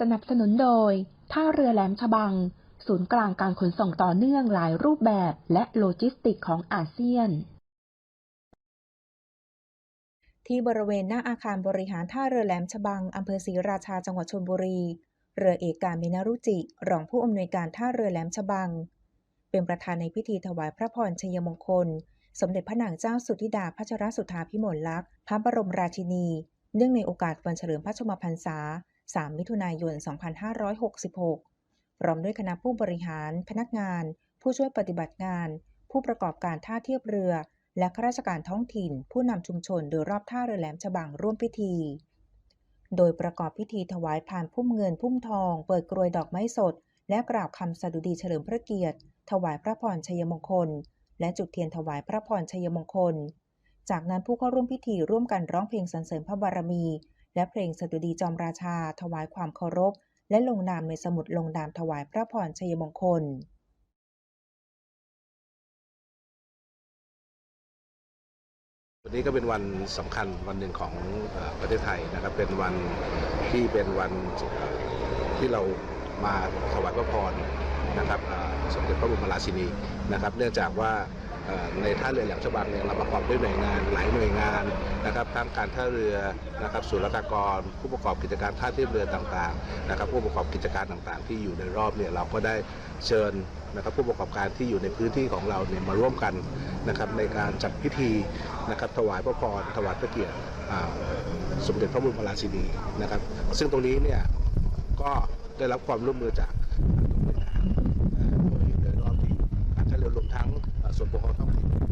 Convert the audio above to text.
สนับสนุนโดย ท่าเรือแหลมฉบัง ศูนย์กลางการขนส่งต่อเนื่องหลายรูปแบบและโลจิสติกของอาเซียน ที่บริเวณหน้าอาคารบริหารท่าเรือแหลมฉบังอำเภอศรีราชาจังหวัดชลบุรี เรือเอกการมินารุจิ รองผู้อำนวยการท่าเรือแหลมฉบัง เป็นประธานในพิธีถวายพระพรชัยมงคล สมเด็จพระนางเจ้าสุธิดาพัชรสุธาพิมลลักษณ์พระบรมราชินี เนื่องในโอกาสวันเฉลิมพระชมพรรษา 3 มิถุนายน 2566 พร้อมด้วยคณะผู้บริหาร พนักงาน ผู้ช่วยปฏิบัติงาน ผู้ประกอบการท่าเทียบเรือ และข้าราชการท้องถิ่น ผู้นำชุมชนโดยรอบท่าเรือแหลมฉบังร่วมพิธี โดยประกอบพิธีถวายพานพุ่มเงินพุ่มทอง เปิดกรวยดอกไม้สด และกล่าวคำสดุดีเฉลิมพระเกียรติ ถวายพระพรชัยมงคล และจุดเทียนถวายพระพรชัยมงคล จากนั้นผู้เข้าร่วมพิธีร่วมกันร้องเพลงสรรเสริญพระบารมี และเพลงสดุดีจอมราชา ถวายความเคารพ และลงนามในสมุดลงนามถวายพระพรชัยมงคลวันนี้ก็เป็นวันสำคัญวันหนึ่งของประเทศไทยนะครับ เป็นวันที่เป็นวันที่เรามาถวายพระพรนะครับสมเด็จพระบรมราชินีนะครับ เนื่องจากว่า ในท่าเรือแหลมฉบังเนี่ยเราประกอบด้วยหน่วยงานหลายหน่วยงานนะครับทั้งการท่าเรือนะครับศุลกากร ผู้ประกอบกิจการท่าเทียบเรือต่างๆนะครับผู้ประกอบกิจการต่างๆ ที่อยู่ในรอบเนี่ยเราก็ได้เชิญนะครับผู้ประกอบการที่อยู่ในพื้นที่ของเราเนี่ยมาร่วมกันนะครับในการจัดพิธีนะครับถวายพระพรถวายพระเกียรติสมเด็จพระบรมราชินีนะครับ ซึ่งตรงนี้เนี่ยก็ได้รับความร่วมมือจากหน่ วยงานเอ่อโดยโดยรวมทั้งส่วนปกครองท้องถิ่น